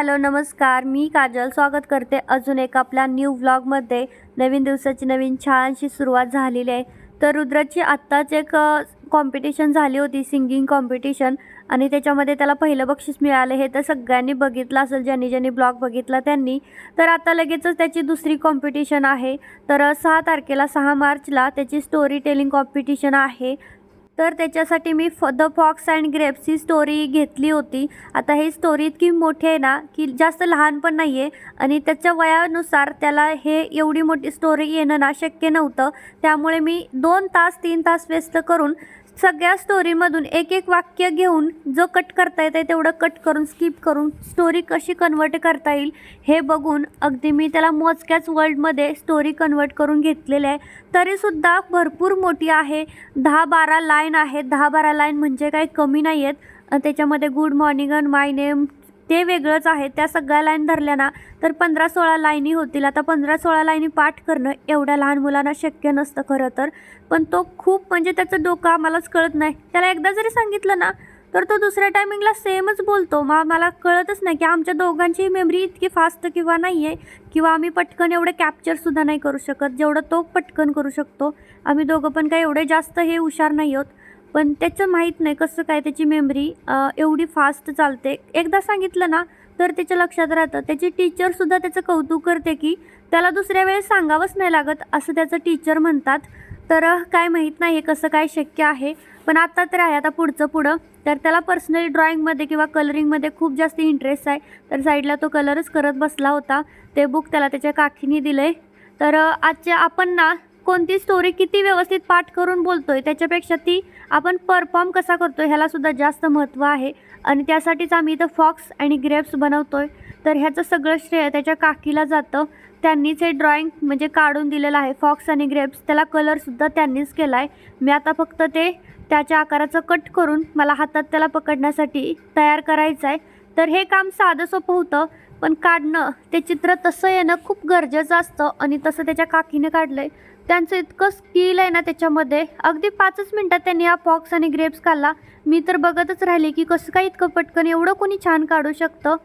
Hello नमस्कार. मी काजल. स्वागत करते अजून एक आपल्या न्यू व्लॉगमध्ये नवीन दिवसाची नवीन छानशी सुरुवात झालेली आहे. तर रुद्राची आत्ताच एक कॉम्पिटिशन झाली होती सिंगिंग कॉम्पिटिशन आणि त्याच्यामध्ये त्याला पहिलं बक्षीस मिळालं हे तर सगळ्यांनी बघितलं असेल ज्यांनी ज्यांनी ब्लॉग बघितला त्यांनी. तर आता लगेचच त्याची दुसरी कॉम्पिटिशन आहे. तर सहा तारखेला सहा मार्चला त्याची स्टोरी टेलिंग कॉम्पिटिशन आहे. तर त्याच्यासाठी मी फ द फॉक्स अँड ग्रेप्स ही स्टोरी घेतली होती. आता ही स्टोरी इतकी मोठी आहे ना की जास्त लहान पण नाही आहे आणि त्याच्या वयानुसार त्याला हे एवढी मोठी स्टोरी येणं ना शक्य नव्हतं. त्यामुळे मी दोन तास तीन तास व्यस्त करून सगळ्या स्टोरीमधून एक एक वाक्य घेऊन जो कट करता येतं तेवढं कट करून स्किप करून स्टोरी कशी कन्वर्ट करता येईल हे बघून अगदी मी त्याला मोजक्याच वर्ल्डमध्ये स्टोरी कन्वर्ट करून घेतलेलं आहे. तरीसुद्धा भरपूर मोठी आहे. दहा बारा लाईन आहेत. दहा बारा लाईन म्हणजे काही कमी नाही आहेत त्याच्यामध्ये good morning and my name ते वेगळंच आहे. त्या सगळ्या लाईन धरल्या ना तर पंधरा सोळा लाईनी होतील. आता पंधरा सोळा लाईनी पाठ करणं एवढ्या लहान मुलांना शक्य नसतं खरं तर. पण तो खूप म्हणजे त्याचं डोकं आम्हालाच कळत नाही. त्याला एकदा जरी सांगितलं ना तर तो दुसऱ्या टायमिंगला सेमच बोलतो. मग मला कळतच नाही की आमच्या दोघांची मेमरी इतकी फास्ट किंवा नाही आहे किंवा आम्ही पटकन एवढं कॅप्चरसुद्धा नाही करू शकत. जेवढं तो पटकन करू शकतो. आम्ही दोघं पण काही एवढे जास्त हे हुशार नाही आहोत. पण त्याचं माहीत नाही कसं काय त्याची मेमरी एवढी फास्ट चालते. एकदा सांगितलं ना तर त्याच्या लक्षात राहतं. त्याची टीचरसुद्धा त्याचं कौतुक करते की त्याला दुसऱ्या वेळेस सांगावंच नाही लागत असं त्याचं टीचर म्हणतात. तर काय माहीत नाही हे कसं काय शक्य आहे. पण आता तर आहे आता पुढचं पुढं. तर त्याला पर्सनली ड्रॉइंगमध्ये किंवा कलरिंगमध्ये खूप जास्त इंटरेस्ट आहे. तर साईडला तो कलरच करत बसला होता. ते बुक त्याला त्याच्या काकीने दिलं आहे तर आजच्या आपण ना कोणती स्टोरी किती व्यवस्थित पाठ करून बोलतोय त्याच्यापेक्षा ती आपण परफॉर्म कसा करतोय ह्याला सुद्धा जास्त महत्त्व आहे. आणि त्यासाठीच आम्ही इथं फॉक्स आणि ग्रेप्स बनवतोय. तर ह्याचं सगळं श्रेय त्याच्या काकीला जातं. त्यांनीच हे ड्रॉइंग म्हणजे काढून दिलेलं आहे फॉक्स आणि ग्रेप्स त्याला कलरसुद्धा त्यांनीच केला आहे मी आता फक्त ते त्याच्या आकाराचं कट करून मला हातात त्याला पकडण्यासाठी तयार करायचं आहे तर हे काम साधं सोपं होतं पण काढणं ते चित्र तसं येणं खूप गरजेचं असतं. आणि तसं त्याच्या काकीने काढलं आहे त्यांचं इतकं स्किल आहे ना त्याच्यामध्ये. अगदी पाचच मिनटात त्यांनी हा फॉक्स आणि ग्रेप्स काढला मी तर बघतच राहिले की कसं काय इतकं पटकन एवढं कोणी छान काढू शकतं.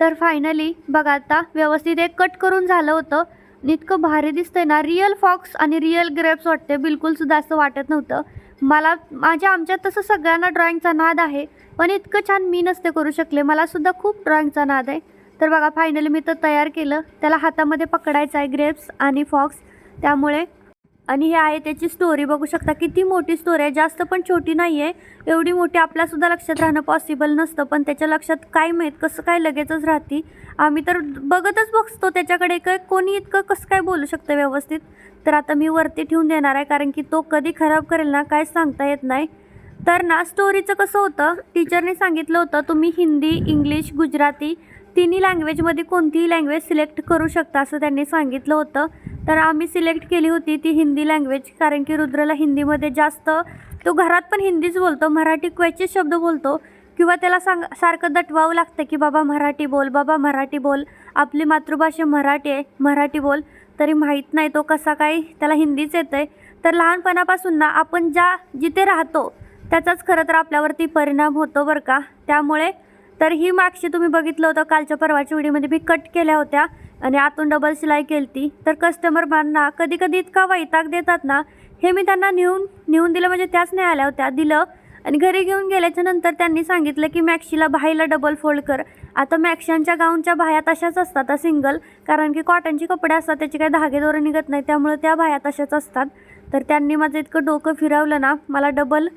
तर फायनली बघा आता व्यवस्थित एक कट करून झालं होतं. इतकं भारी दिसतंय ना रिअल फॉक्स आणि रिअल ग्रेप्स वाटते बिलकुलसुद्धा असं वाटत नव्हतं. मला माझ्या आमच्यात तसं सगळ्यांना ड्रॉइंगचा नाद आहे. पण इतकं छान मी नसते करू शकले. मलासुद्धा खूप ड्रॉइंगचा नाद आहे. तर बघा फायनली मी तर तयार केलं. त्याला हातामध्ये पकडायचं आहे ग्रेप्स आणि फॉक्स त्यामुळे आणि हे आहे त्याची स्टोरी बघू शकता किती मोठी स्टोरी आहे. जास्त पण छोटी नाही आहे एवढी मोठी आपल्यासुद्धा लक्षात राहणं पॉसिबल नसतं. पण त्याच्या लक्षात काय माहीत कसं काय लगेचच राहते. आम्ही तर बघतच बघतो त्याच्याकडे. काय कोणी इतकं कसं काय बोलू शकतं व्यवस्थित? तर आता मी वरती ठेवून देणार आहे. कारण की तो कधी खराब करेल ना काय सांगता येत नाही. तर ना स्टोरीचं कसं होतं? टीचरने सांगितलं होतं तुम्ही हिंदी इंग्लिश गुजराती तिन्ही लँग्वेजमध्ये कोणतीही लँग्वेज सिलेक्ट करू शकता असं त्यांनी सांगितलं होतं. तर आम्ही सिलेक्ट केली होती ती हिंदी लँग्वेज कारण की रुद्रला हिंदीमध्ये जास्त तो घरात पण हिंदीच बोलतो मराठी क्वचित शब्द बोलतो किंवा त्याला सांग सारखं दटवावं लागतं की बाबा मराठी बोल बाबा मराठी बोल आपली मातृभाषा मराठी आहे मराठी बोल. तरी माहीत नाही तो कसा काय त्याला हिंदीच येतं आहे तर लहानपणापासून ना आपण ज्या जिथे राहतो त्याचाच खरं तर आपल्यावरती परिणाम होतो बरं का. त्यामुळे तर ही मागशी तुम्ही बघितलं होतं कालच्या परवाच्या व्हिडिओमध्ये मी कट केल्या होत्या आणि आतून डबल शिलाई केली ती तर कस्टमरमांना कधी कधी इतका वैताग देतात ना हे मी त्यांना नेऊन नेऊन दिलं म्हणजे त्याच नाही आल्या होत्या दिलं आणि घरी घेऊन गेल्याच्यानंतर त्यांनी सांगितलं की मॅक्शीला बाईला डबल फोल्ड कर. आता मॅक्शांच्या गाऊनच्या बाह्या तशाच असतात सिंगल कारण की कॉटनचे कपडे असतात त्याचे काही धागे दोरं निघत नाही त्यामुळे त्या बाह्या तशाच असतात. तर त्यांनी माझं इतकं डोकं फिरवलं ना मला डबल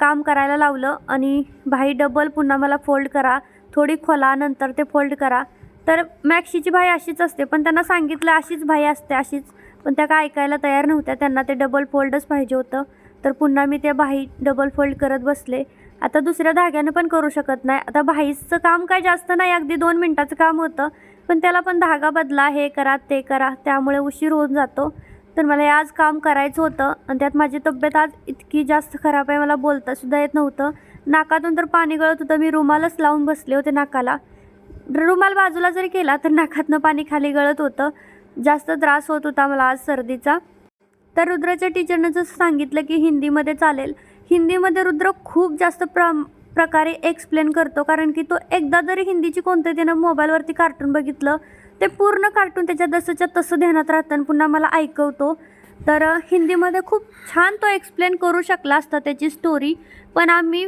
काम करायला लावलं आणि भाई डबल पुन्हा मला फोल्ड करा थोडी खोला नंतर ते फोल्ड करा. तर मॅक्सीची भाई अशीच असते पण त्यांना सांगितलं अशीच भाई असते अशीच. पण त्या काय ऐकायला तयार नव्हत्या त्यांना ते डबल फोल्डच पाहिजे होतं. तर पुन्हा मी त्या भाई डबल फोल्ड करत बसले. आता दुसऱ्या धाग्यानं पण करू शकत नाही. आता भाईचं काम काय जास्त नाही अगदी दोन मिनटाचं काम होतं. पण त्याला पण धागा बदला हे करा ते करा त्यामुळे उशीर होऊन जातो. तर मला हे आज काम करायचं होतं आणि त्यात माझी तब्येत आज इतकी जास्त खराब आहे मला बोलतासुद्धा येत नव्हतं. नाकातून तर पाणी गळत होतं मी रुमालच लावून बसले होते नाकाला. रुमाल बाजूला जरी केला तर नाकातनं पाणी खाली गळत होतं. जास्त त्रास होत होता मला आज सर्दीचा. तर रुद्राच्या टीचरनं जसं सांगितलं की हिंदीमध्ये चालेल. हिंदीमध्ये रुद्र खूप जास्त प्रा प्रकारे एक्सप्लेन करतो कारण की तो एकदा जरी हिंदीची कोणतं त्यानं मोबाईलवरती कार्टून बघितलं ते पूर्ण कार्टून त्याच्या जसंच्या तसं ध्यानात राहतं आणि पुन्हा मला ऐकवतो. तर हिंदीमध्ये खूप छान तो एक्सप्लेन करू शकला असता त्याची स्टोरी पण आम्ही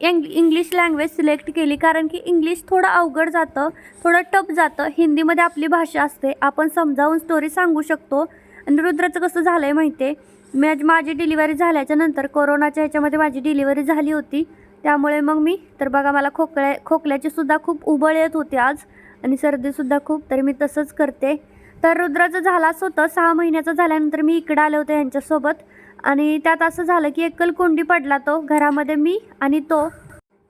इंग इंग्लिश लँग्वेज सिलेक्ट केली कारण की इंग्लिश थोडं अवघड जातं थोडं टप जातं. हिंदीमध्ये आपली भाषा असते. आपण समजावून स्टोरी सांगू शकतो. आणि रुद्राचं कसं झालं आहे माहिती आहे मी आज माझी डिलिव्हरी झाल्याच्यानंतर कोरोनाच्या ह्याच्यामध्ये माझी डिलिव्हरी झाली होती. त्यामुळे मग मी तर बघा मला खोकल्या खोकल्याची सुद्धा खूप उबळ येत होती आज. आणि सर्दीसुद्धा खूप तर मी तसंच करते. तर रुद्राचं झालाच होतं सहा महिन्याचं झाल्यानंतर मी इकडं आले होते यांच्यासोबत. आणि त्यात असं झालं की एकल कोंडी पडला तो घरामध्ये मी आणि तो.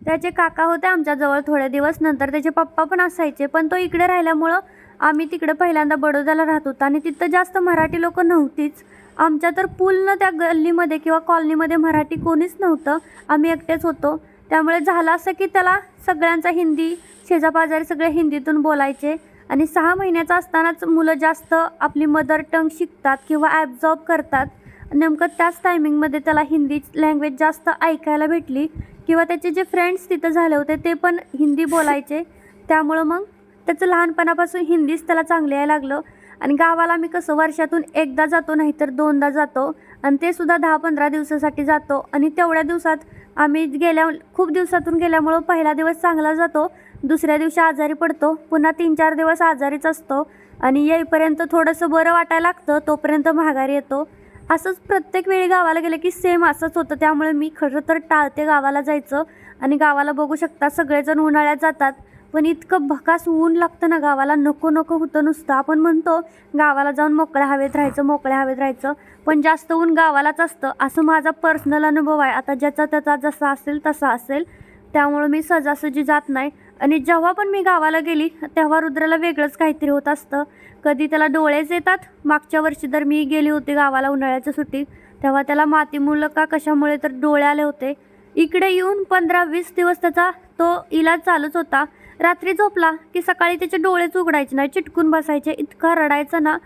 त्याचे काका होते आमच्याजवळ थोडे दिवस नंतर त्याचे पप्पा पण असायचे पण तो इकडे राहिल्यामुळं आम्ही तिकडे पहिल्यांदा बडोद्याला राहत होतो आणि तिथं जास्त मराठी लोक नव्हतीच. आमच्या तर पूर्ण त्या गल्लीमध्ये किंवा कॉलनीमध्ये मराठी कोणीच नव्हतं. आम्ही एकटेच होतो. त्यामुळे झालं असं की त्याला सगळ्यांचा हिंदी शेजापाजारी सगळे हिंदीतून बोलायचे. आणि सहा महिन्याचं असतानाच मुलं जास्त आपली मदर टंग शिकतात किंवा ॲब्झॉर्ब करतात. नेमकं त्याच टायमिंगमध्ये त्याला हिंदी लँग्वेज जास्त ऐकायला भेटली किंवा त्याचे जे फ्रेंड्स तिथं झाले होते ते पण हिंदी बोलायचे. त्यामुळं मग त्याचं लहानपणापासून हिंदीच त्याला चांगलं यायला लागलं. आणि गावाला आम्ही कसं वर्षातून एकदा जातो नाहीतर दोनदा जातो. आणि ते सुद्धा दहा पंधरा दिवसासाठी जातो. आणि तेवढ्या दिवसात आम्ही गेल्या खूप दिवसातून गेल्यामुळं पहिला दिवस चांगला जातो. दुसऱ्या दिवशी आजारी पडतो. पुन्हा तीन चार दिवस आजारीच असतो. आणि येईपर्यंत थोडंसं बरं वाटायला लागतं. तोपर्यंत माघारी येतो. असंच प्रत्येक वेळी गावाला गेलं की सेम असंच होतं. त्यामुळे मी खरं तर टाळते गावाला जायचं. आणि गावाला बघू शकता सगळेजण उन्हाळ्यात जातात. पण इतकं भकास ऊन लागतं ना गावाला. नको नको होतं नुसतं. आपण म्हणतो गावाला जाऊन मोकळ्या हवेत राहायचं मोकळ्या हवेत राहायचं. पण जास्त ऊन गावालाच असतं. असं माझा पर्सनल अनुभव आहे. आता ज्याचा त्याचा जसा असेल तसा असेल. त्यामुळं मी सहजासहजी जात नाही. आणि जेव्हा पण मी गावाला गेली तेव्हा रुद्राला वेगळंच काहीतरी होत असतं. कधी त्याला डोळेच येतात. मागच्या वर्षी तर मी गेली होती गावाला उन्हाळ्याच्या सुट्टीत. तेव्हा त्याला मातीमुळं का कशामुळे तर डोळे आले होते. इकडे येऊन पंधरा वीस दिवस त्याचा तो इलाज चालूच होता. रात्री झोपला की सकाळी त्याचे डोळेच उघडायचे नाही चिटकून बसायचे. इतका रडायचा ना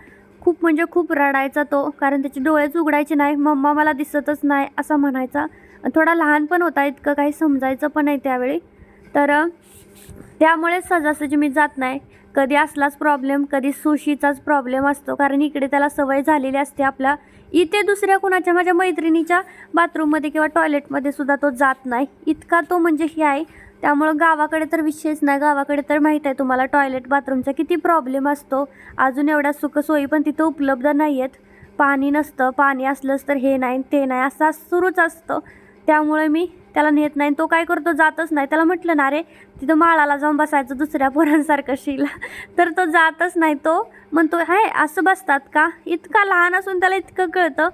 खूप म्हणजे खूप रडायचा तो कारण त्याचे डोळेच उघडायचे नाही मम्मा मला दिसतच नाही असं म्हणायचा. आणि थोडा लहान पण होता इतकं काही समजायचं पण नाही त्यावेळी. तर त्यामुळे सहजासहजी मी जात नाही. कधी असलाच प्रॉब्लेम कधी सुशीचाच प्रॉब्लेम असतो कारण इकडे त्याला सवय झालेली असते आपल्या. इथे दुसऱ्या कुणाच्या? माझ्या मैत्रिणीच्या बाथरूममध्ये किंवा टॉयलेटमध्ये सुद्धा तो जात नाही. इतका तो म्हणजे हे आहे त्यामुळं गावाकडे तर विशेष नाही. गावाकडे तर माहीत आहे तुम्हाला टॉयलेट बाथरूमचा किती प्रॉब्लेम असतो. अजून एवढ्या सुखसोयी पण तिथं उपलब्ध नाही आहेत पाणी नसतं पाणी असलंच तर हे नाही ते नाही असं सुरूच असतं. त्यामुळे मी त्याला नेत नाही तो काय करतो जातच नाही. त्याला म्हटलं ना रे तिथं माळाला जाऊन बसायचं दुसऱ्या पोरांसारखं शिला. तर तो जातच नाही तो. म्हणतो हाय असं बसतात का? इतका लहान असून त्याला इतकं कळतं.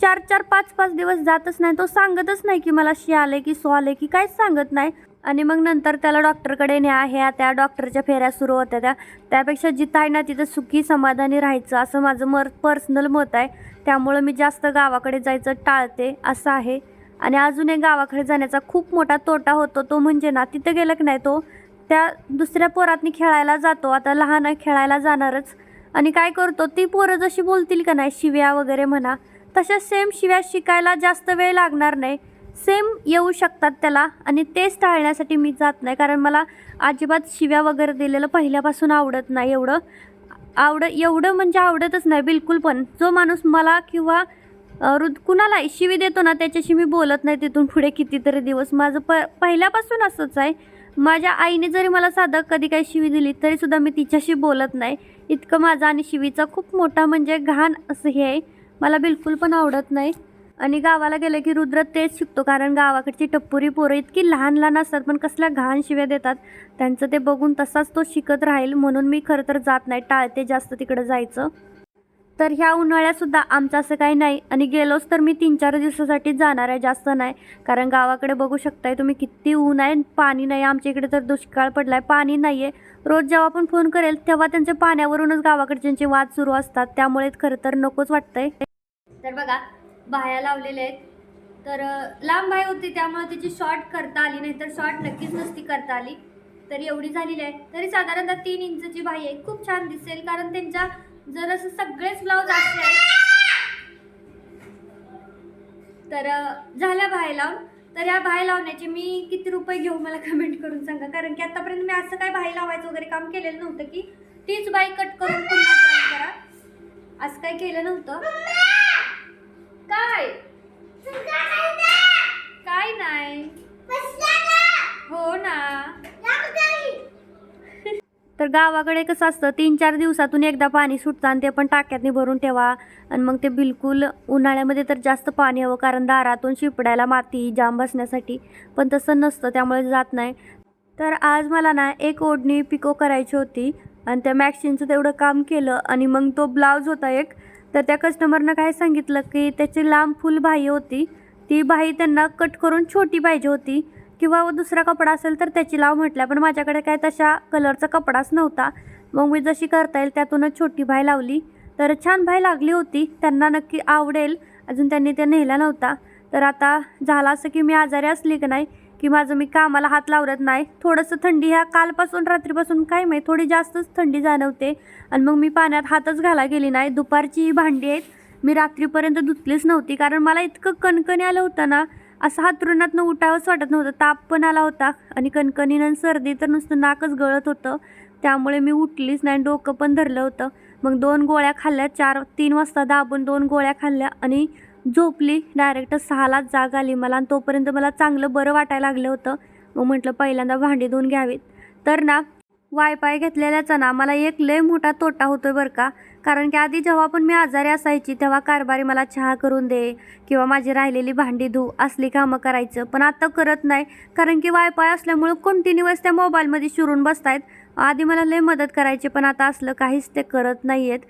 चार चार पाच पाच दिवस जातच नाही. तो सांगतच नाही की मला शी आले की सो आले की काहीच सांगत नाही. आणि मग नंतर त्याला डॉक्टरकडे न्या ह्या त्या डॉक्टरच्या फेऱ्या सुरू होत्या त्या. त्यापेक्षा जिथं आहे ना तिथं सुखी समाधानी राहायचं असं माझं मर पर्सनल मत आहे. त्यामुळं मी जास्त गावाकडे जायचं टाळते असं आहे. आणि अजून एक गावाकडे जाण्याचा खूप मोठा तोटा होतो तो म्हणजे ना तिथं गेलं की नाही तो त्या दुसऱ्या पोरातनी खेळायला जातो. आता लहान खेळायला जाणारच. आणि काय करतो ती पोरं जशी बोलतील का नाही शिव्या वगैरे म्हणा तशा सेम शिव्या शिकायला जास्त वेळ लागणार नाही. सेम येऊ शकतात त्याला आणि तेच टाळण्यासाठी मी जात नाही. कारण मला अजिबात शिव्या वगैरे दिलेलं पहिल्यापासून आवडत नाही एवढं. आवड एवढं म्हणजे आवडतच नाही बिलकुल पण. जो माणूस मला किंवा रुद कुणाला शिवी देतो ना त्याच्याशी मी बोलत नाही तिथून पुढे कितीतरी दिवस. माझं प पहिल्यापासून असंच आहे. माझ्या आईने जरी मला साधं कधी काही शिवी दिली तरीसुद्धा मी तिच्याशी बोलत नाही. इतकं माझं आणि शिवीचा खूप मोठा म्हणजे घाण असं हे आहे. मला बिलकुल पण आवडत नाही. आणि गावाला गेलं की रुद्र तेच शिकतो कारण गावाकडची टप्पुरी पोरं इतकी लहान लहान असतात पण कसल्या घाण शिव्या देतात. त्यांचं ते बघून तसाच तो शिकत राहील म्हणून मी खरं तर जात नाही टाळते जास्त तिकडं जायचं. तर ह्या उन्हाळ्यातसुद्धा आमचं असं काही नाही आणि गेलोच तर मी तीन चार दिवसासाठी जाणार आहे जास्त नाही. कारण गावाकडे बघू शकताय तुम्ही किती ऊन आहे पाणी नाही आमच्या इकडे तर दुष्काळ पडला आहे पाणी नाही आहे रोज जेव्हा पण फोन करेल तेव्हा त्यांच्या पाण्यावरूनच गावाकडच्यांचे वाद सुरू असतात त्यामुळे खरं तर नकोच वाटतंय. तर बघा बाह्या लावलेल्या आहेत. तर लांब बाय होती त्यामुळे तिची शॉर्ट करता आली नाही तर शॉर्ट नक्कीच नसती करता आली. तर एवढी झालेली आहे. तरी साधारणतः तीन इंचची बाई आहे. खूप छान दिसेल कारण त्यांच्या जर असं सगळेच ब्लाऊज असले तर झाल्या बाहेर लावून. तर या भाई लावण्याचे मी किती रुपये घेऊ मला कमेंट करून सांगा? कारण की आतापर्यंत मी असं काय भाई लावायचं वगैरे काम केलेलं नव्हतं की तीच बाई कट करून पुन्हा करा. असं काय केलं नव्हतं. काय? काय नाही. हो ना. तर गावाकडे कसं असतं तीन चार दिवसातून एकदा पाणी सुटतं आणि ते पण टाक्यातनी भरून ठेवा. आणि मग ते बिलकुल उन्हाळ्यामध्ये तर जास्त पाणी हवं कारण दारातून शिपडायला माती जाम बसण्यासाठी पण तसं नसतं त्यामुळे जात नाही. तर आज मला ना एक ओढणी पिको करायची होती आणि त्या मॅक्सिनचं तेवढं काम केलं आणि मग तो ब्लाऊज होता एक तर त्या कस्टमरनं काय सांगितलं की त्याची लांब फुल बाही होती. ती बाही त्यांना कट करून छोटी पाहिजे होती. किंवा दुसरा कपडा असेल तर त्याची लाव म्हटल्या. पण माझ्याकडे काय तशा कलरचा कपडाच नव्हता. मग मी जशी करता येईल त्यातूनच छोटी भाई लावली. तर छान भाई लागली होती. त्यांना नक्की आवडेल. अजून त्यांनी ते नेला नव्हता. तर आता झालं असं की मी आजारी असली की नाही की माझं मी कामाला हात लावत नाही. थोडंसं थंडी ह्या कालपासून रात्रीपासून काय माहीत थोडी जास्तच थंडी जाणवते. आणि मग मी पाण्यात हातच घाला गेली नाही. दुपारची ही भांडी आहेत मी रात्रीपर्यंत धुतलीच नव्हती. कारण मला इतकं कणकणी आलं होतं ना असं हातरुणातनं उठावंच वाटत नव्हतं. ताप पण आला होता. आणि कणकणीनं सर्दी तर नुसतं नाकच गळत होतं. त्यामुळे मी उठलीच नाही डोकं पण धरलं होतं. मग दोन गोळ्या खाल्ल्या चार तीन वाजता दाबून दोन गोळ्या खाल्ल्या आणि झोपली. डायरेक्ट सहालाच जाग आली मला आणि तोपर्यंत मला चांगलं बरं वाटायला लागलं होतं. मग म्हटलं पहिल्यांदा भांडी धुवून घ्यावीत. तर ना वायफाय घेतलेल्याचा ना मला एक लय मोठा तोटा होतो आहे बरं का. कारण की आधी जेव्हा पण मी आजारी असायची तेव्हा कारभारी मला चहा करून दे किंवा माझी राहिलेली भांडी धू असली कामं करायचं. पण आता करत नाही. कारण की वायफाय असल्यामुळं कंटिन्युअस त्या मोबाईलमध्ये शिरून बसतायत. आधी मला लय मदत करायची पण आता असलं काहीच ते करत नाही आहेत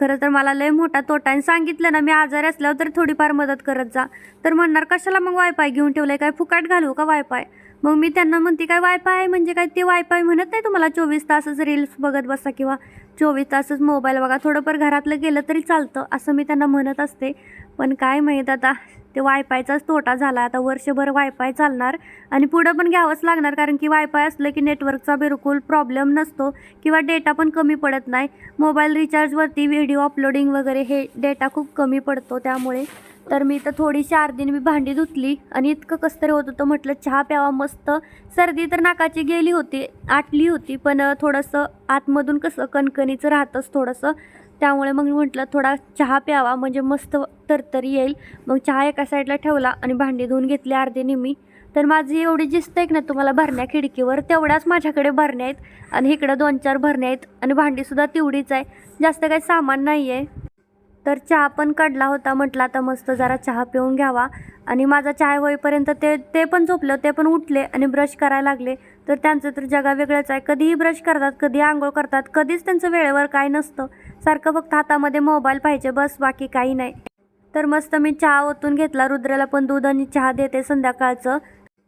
खरं तर मला लय मोठा तोटा आणि सांगितलं ना मी आजारी असल्यावर तर थोडीफार मदत करत जा. तर म्हणणार कशाला मग वायफाय घेऊन ठेवलं आहे काय फुकाट घालू का वायफाय मग मी त्यांना म्हणते काय वायफाय आहे म्हणजे काय ते वायफाय म्हणत नाही तुम्हाला चोवीस तासच रील्स बघत बसा किंवा चोवीस तासच मोबाईल बघा. थोडंफार घरातलं गेलं तरी चालतं असं मी त्यांना म्हणत असते. पण काय माहीत आता ते वायफायचाच तोटा झाला. आता वर्षभर वायफाय चालणार आणि पुढं पण घ्यावंच लागणार कारण की वायफाय असलं की नेटवर्कचा बिलकुल प्रॉब्लेम नसतो किंवा डेटा पण कमी पडत नाही. मोबाईल रिचार्जवरती व्हिडिओ अपलोडिंग वगैरे हे डेटा खूप कमी पडतो त्यामुळे. तर मी तर थोडीशी अर्धीने मी भांडी धुतली आणि इतकं कसं तरी होत होतं. म्हटलं चहा प्यावा मस्त. सर्दी तर नाकाची गेली होती आटली होती पण थोडंसं आतमधून कसं कणकणीचं राहतंच थोडंसं. त्यामुळे मग म्हटलं थोडा चहा प्यावा म्हणजे मस्त तरतरी येईल. मग चहा एका साईडला ठेवला आणि भांडी धुवून घेतली अर्धीने मी. तर माझी एवढी जिस्त आहे ना तुम्हाला भरण्या खिडकीवर तेवढ्याच माझ्याकडे भरण्या आहेत. आणि इकडं दोन चार भरण्या आहेत आणि भांडीसुद्धा तेवढीच आहे. जास्त काही सामान नाही आहे तर चहा पण काढला होता म्हटलं आता मस्त जरा चहा पिऊन घ्यावा. आणि माझा चहा होईपर्यंत ते ते पण झोपलं ते पण उठले आणि ब्रश करायला लागले. तर त्यांचं तर जगा वेगळंच आहे. कधीही ब्रश करतात कधी आंघोळ करतात कधीच त्यांचं वेळेवर काय नसतं. सारखं फक्त हातामध्ये मोबाईल पाहिजे बस बाकी काही नाही. तर मस्त मी चहा ओतून घेतला. रुद्राला पण दूध आणि चहा देते संध्याकाळचं.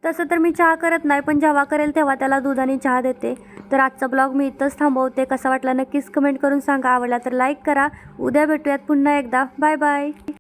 तसं तर मी चहा करत नाही पण जेव्हा करेल तेव्हा त्याला दूध आणि चहा देते. तर आजचा ब्लॉग मी इथंच थांबवते. कसा वाटला नक्कीच कमेंट करून सांगा. आवडला तर लाईक करा. उद्या भेटूयात पुन्हा एकदा. Bye bye